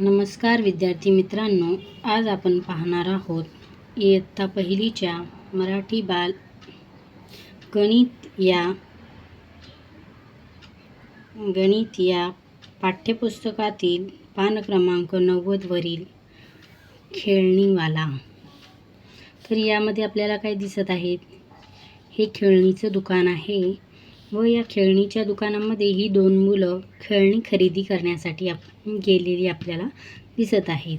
नमस्कार विद्यार्थी मित्रांनो आज आपण पाहणार आहोत इयत्ता पहिलीच्या मराठी बाल गणित या गणित या पाठ्यपुस्तकातील पान क्रमांक नव्वदवरील खेळणीवाला. तर यामध्ये आपल्याला काय दिसत आहेत हे खेळणीचं दुकान आहे. व या खेळणीच्या दुकानामध्ये ही दोन मुलं खेळणी खरेदी करण्यासाठी आप गेलेली आपल्याला दिसत आहेत.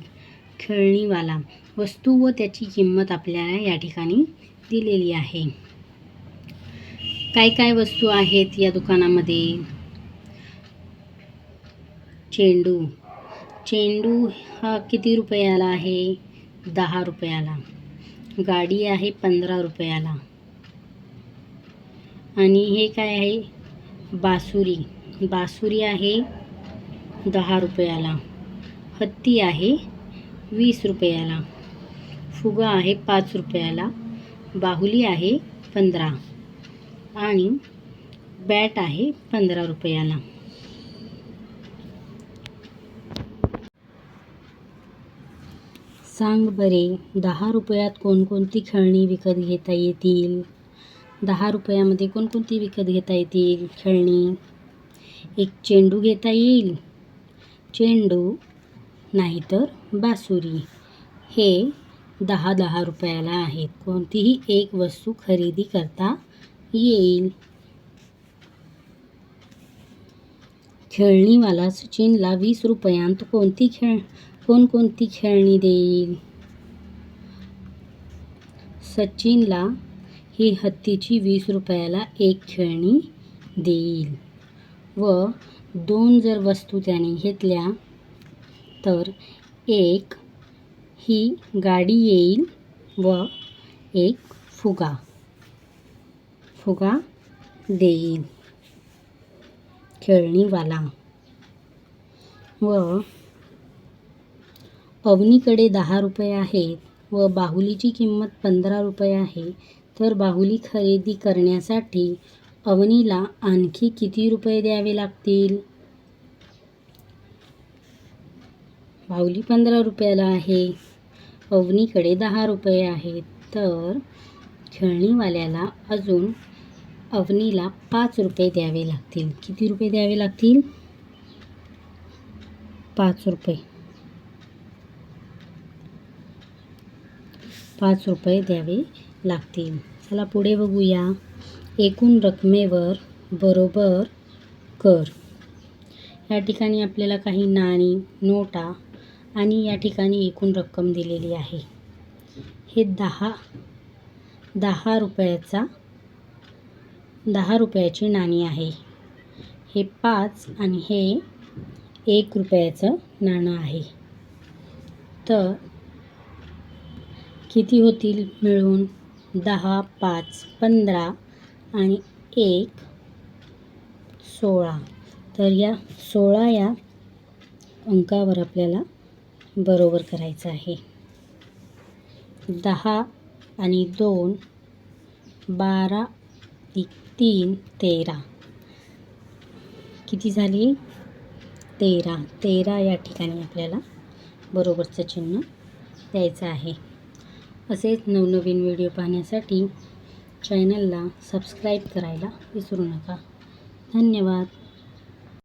खेळणीवाला वस्तू व त्याची किंमत आपल्याला या ठिकाणी दिलेली आहे. काय काय वस्तू आहेत या दुकानामध्ये? चेंडू. चेंडू हा किती रुपयाला आहे? दहा रुपयाला. गाडी आहे पंधरा रुपयाला. आणि हे काय आहे? बासुरी. बासुरी आहे दहा रुपयाला. हत्ती आहे वीस रुपयाला. फुगा आहे पाच रुपयाला. बाहुली आहे पंधरा. आणि बॅट आहे पंधरा रुपयाला. सांग बरे दहा रुपयात कोणकोणती खेळणी विकत घेता येतील? दहा रुपयामध्ये कोणकोणती विकत घेता येतील? खेळणी. एक चेंडू घेता येईल. चेंडू नाहीतर बासुरी. हे दहा दहा रुपयाला आहेत. कोणतीही एक वस्तू खरेदी करता येईल. खेळणीवाला सचिनला वीस रुपयांत कोणती खेळ कोणकोणती खेळणी देईल? सचिनला ही हत्तीची वीस रुपयाला एक खेळणी देईल. व दोन जर वस्तू त्याने घेतल्या तर एक ही गाडी येईल व एक फुगा. फुगा देईल. खेळणीवाला. व अवनीकडे दहा रुपये आहेत व बाहुलीची किंमत पंधरा रुपये आहे. तर बाहुली खरेदी करण्यासाठी अवनीला आणखी किती रुपये द्यावे लागतील? बाहुली पंधरा रुपयाला आहे. अवनीकडे दहा रुपये आहेत. तर खेळणीवाल्याला अजून अवनीला पाच रुपये द्यावे लागतील. किती रुपये द्यावे लागतील? पाच रुपये. पाच रुपये द्यावे लागतील चला पुढे बघूया. एकूण रकमेवर बरोबर कर. या ठिकाणी आपल्याला काही नाणी नोटा आणि या ठिकाणी एकूण रक्कम दिलेली आहे. हे दहा दहा रुपयाचा दहा रुपयाची नाणी आहे. हे पाच आणि हे एक रुपयाचं नाणं आहे. तर किती होतील मिळून? दहा पाच पंधरा आणि एक सोळा. तर या सोळा या अंकावर आपल्याला बरोबर करायचं आहे. दहा आणि दोन बारा तीन तेरा. किती झाली? तेरा. तेरा या ठिकाणी आपल्याला बरोबरचं चिन्ह द्यायचं आहे. असेच नवनवीन व्हिडिओ पाहण्यासाठी चॅनलला सबस्क्राईब करायला विसरू नका. धन्यवाद.